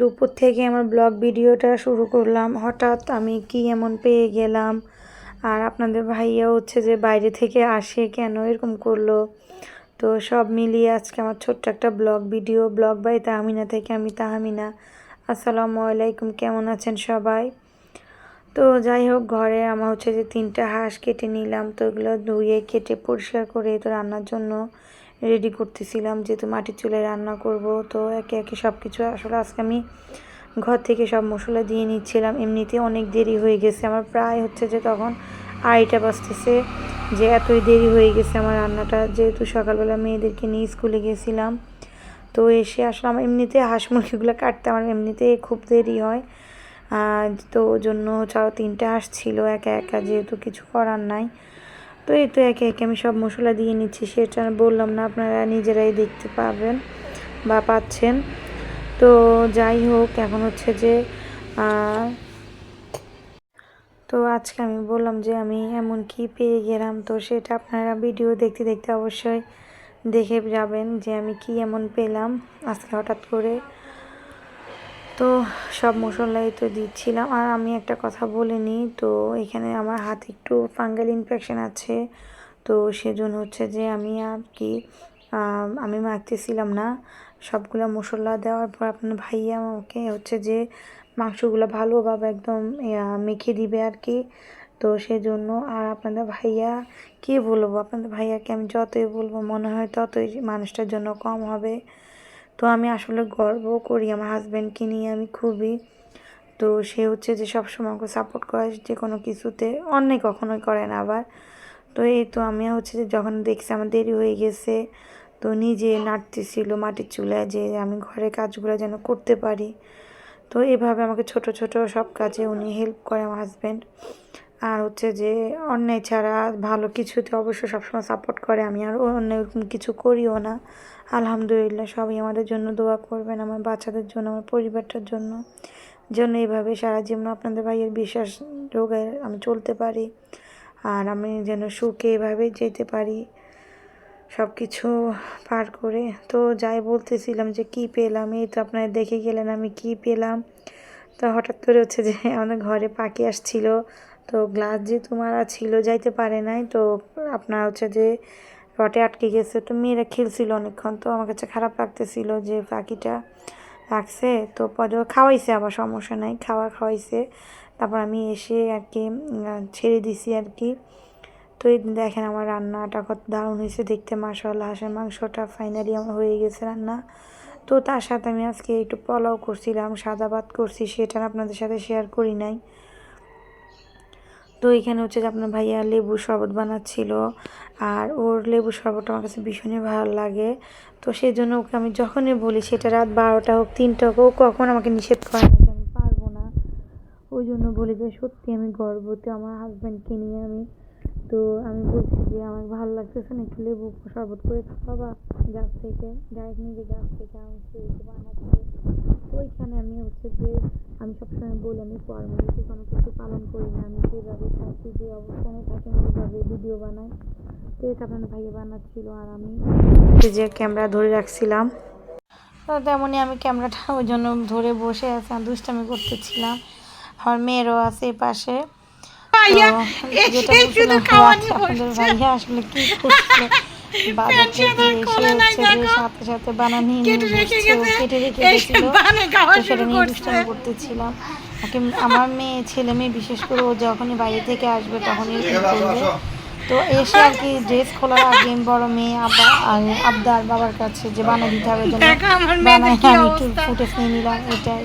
দুপুর থেকে আমার ব্লগ ভিডিওটা শুরু করলাম। হঠাৎ আমি কি এমন পেয়ে গেলাম? আর আপনাদের ভাইয়া হচ্ছে যে বাইরে থেকে আসে কেন এরকম করল? তো সব মিলিয়ে আজকে আমার ছোট্ট একটা blog video, blog by Tahmina থেকে আমি তাহমিনা। আসসালামু আলাইকুম, কেমন আছেন সবাই? তো যাই হোক, ঘরে আমার হচ্ছে যে তিনটা হাঁস কেটে নিলাম। তো এগুলো ধুয়ে, কেটে পরিষ্কার করে তো রান্নার জন্য রেডি করতেছিলাম যেহেতু মাটির চুলায় রান্না করব। তো একে একে সব কিছু আসলে আজকে আমি ঘর থেকে সব মশলা দিয়ে নিচ্ছিলাম। এমনিতে অনেক দেরি হয়ে গেছে। আমার প্রায় হচ্ছে যে তখন আড়াইটা বাজতেছে যে এতই দেরি হয়ে গেছে আমার রান্নাটা। যেহেতু সকালবেলা মেয়েদেরকে নিয়ে স্কুলে গেছিলাম, তো এসে আসলে আমার এমনিতে হাঁস মুরগিগুলো কাটতে আমার এমনিতে খুব দেরি হয়। তো জন্য চার তিনটে হাঁস ছিল, একা একা যেহেতু কিছু করার নাই। তো এই তো একে একে আমি সব মশলা দিয়ে নিচ্ছি, সেটা বললাম না, আপনারা নিজেরাই দেখতে পাবেন বা পাচ্ছেন। তো যাই হোক, এখন হচ্ছে যে তো আজকে আমি বললাম যে আমি এমন কি পেয়ে গেলাম, তো সেটা আপনারা ভিডিও দেখতে দেখতে অবশ্যই দেখে যাবেন যে আমি কি এমন পেলাম। আজকে হঠাৎ করে তো সব মশলাই তো দিচ্ছিলাম। আর আমি একটা কথা বলে নিই, তো এখানে আমার হাতে একটু ফাঙ্গাল ইনফেকশান আছে, তো সেজন্য হচ্ছে যে আমি আর কি আমি মাখতেছিলাম না। সবগুলো মশলা দেওয়ার পর আপনার ভাইয়া আমাকে হচ্ছে যে মাংসগুলো ভালোভাবে একদম মেখে দিবে আর কি। তো সেজন্য আর আপনাদের ভাইয়া, কি বলব? আপনাদের ভাইয়াকে আমি যতই বলব, মনে হয় ততই মানুষটার জন্য কম হবে। তো আমি আসলে গর্ব করি আমার হাজব্যান্ডকে নিয়ে, আমি খুবই। তো সে হচ্ছে যে সবসময় আমাকে সাপোর্ট করে, যে কোনো কিছুতে। অন্যায় কখনোই করে না আবার। তো এই তো আমি হচ্ছে যে যখন দেখছি আমার দেরি হয়ে গেছে, তো নিজে নাড়তেছিল মাটির চুলায় যে আমি ঘরের কাজগুলো যেন করতে পারি। তো এভাবে আমাকে ছোট ছোট সব কাজে উনি হেল্প করে আমার হাজব্যান্ড আর হচ্ছে যে অন্যায় ছাড়া ভালো কিছুতে অবশ্য সবসময় সাপোর্ট করে। আমি আর অন্য এরকম কিছু করিও না। আলহামদুলিল্লাহ, সবাই আমাদের জন্য দোয়া করবেন, আমার বাচ্চাদের জন্য, আমার পরিবারটার জন্য। জন্য এইভাবে সারা জীবন আপনাদের ভাইয়ের বিশ্বাস যোগে আমি চলতে পারি আর আমি যেন সুখে এভাবে যেতে পারি সব কিছু পার করে। তো যাই বলতেছিলাম যে কি পেলাম, এই তো আপনারা দেখে গেলেন আমি কি পেলাম। তো হঠাৎ করে হচ্ছে যে আমাদের ঘরে পাখি আসছিল তো গ্লাস যেহেতু মারা ছিল, যাইতে পারে নাই। তো আপনার হচ্ছে যে রটে আটকে গেছে। তো মেয়েরা খেলছিল অনেকক্ষণ। তো আমার কাছে খারাপ লাগতেছিল যে পাখিটা রাখছে। তো পরে খাওয়াইছে আবার, সমস্যা নাই। খাওয়া খাওয়াইছে। তারপর আমি এসে আর কি ছেড়ে দিছি আর কি। তো এই দেখেন আমার রান্নাটা কত দারুণ হয়েছে দেখতে মাসাল্লাহ হাঁসের মাংসটা ফাইনালি আমার হয়ে গেছে রান্না। তো তার সাথে আমি আজকে একটু পোলাও করছিলাম, সাদা ভাত করছি, সেটা আপনাদের সাথে শেয়ার করি নাই। তো এখানে হচ্ছে যে আপনার ভাইয়া লেবু শরবত বানাচ্ছিল আর ওর লেবু শরবতটা আমার কাছে ভীষণই ভালো লাগে। তো সেই জন্য ওকে আমি যখনই বলি সেটা রাত বারোটা হোক, তিনটা হোক, ও কখন আমাকে নিষেধ করে না আমি পারব না। ওই জন্য বলি যে সত্যি আমি গর্বতে আমার হাজব্যান্ডকে নিয়ে আমি। তো আমি বলছি যে আমার ভালো লাগতেছে না, একটু লেবু শরবত করে খাওয়াবা। গাছ থেকে ডাইরেক্ট নিজে গাছ থেকে আমি বানাচ্ছি। ওইখানে আমি হচ্ছে যে আমি সবসময় বলি আমি ফর্মালিটি কোনো কিছু পালন করি না। আমি যেভাবে থাকি যে অবস্থানে থাকি আমি ওইভাবে ভিডিও বানাই। তো এটা আপনার ভাইয়া বানাচ্ছিল আর আমি যে ক্যামেরা ধরে রাখছিলাম। তো তেমনই আমি ক্যামেরাটা ওই জন্য ধরে বসে আছি আর দুষ্টামি করতেছিলাম। আমার মেয়েরও আছে পাশে। যেটা বলছিলাম আপনাদের ভাইয়া আসলে কি করছিল বাজার থেকে এসে হচ্ছে যে সাথে সাথে বানানি কেটে রেখে সেটা করতেছিলাম। আমার মেয়ে ছেলে মেয়ে বিশেষ করে ও যখনই বাইরে থেকে আসবে তখনই করবে তো এসে আর কি ড্রেস খোলার আগে বড় মেয়ে আব্বা আর আবদার বাবার কাছে যে বানিয়ে দিতে হবে বানাই আমি একটু ফুটেজ নিয়ে নিলাম এটাই।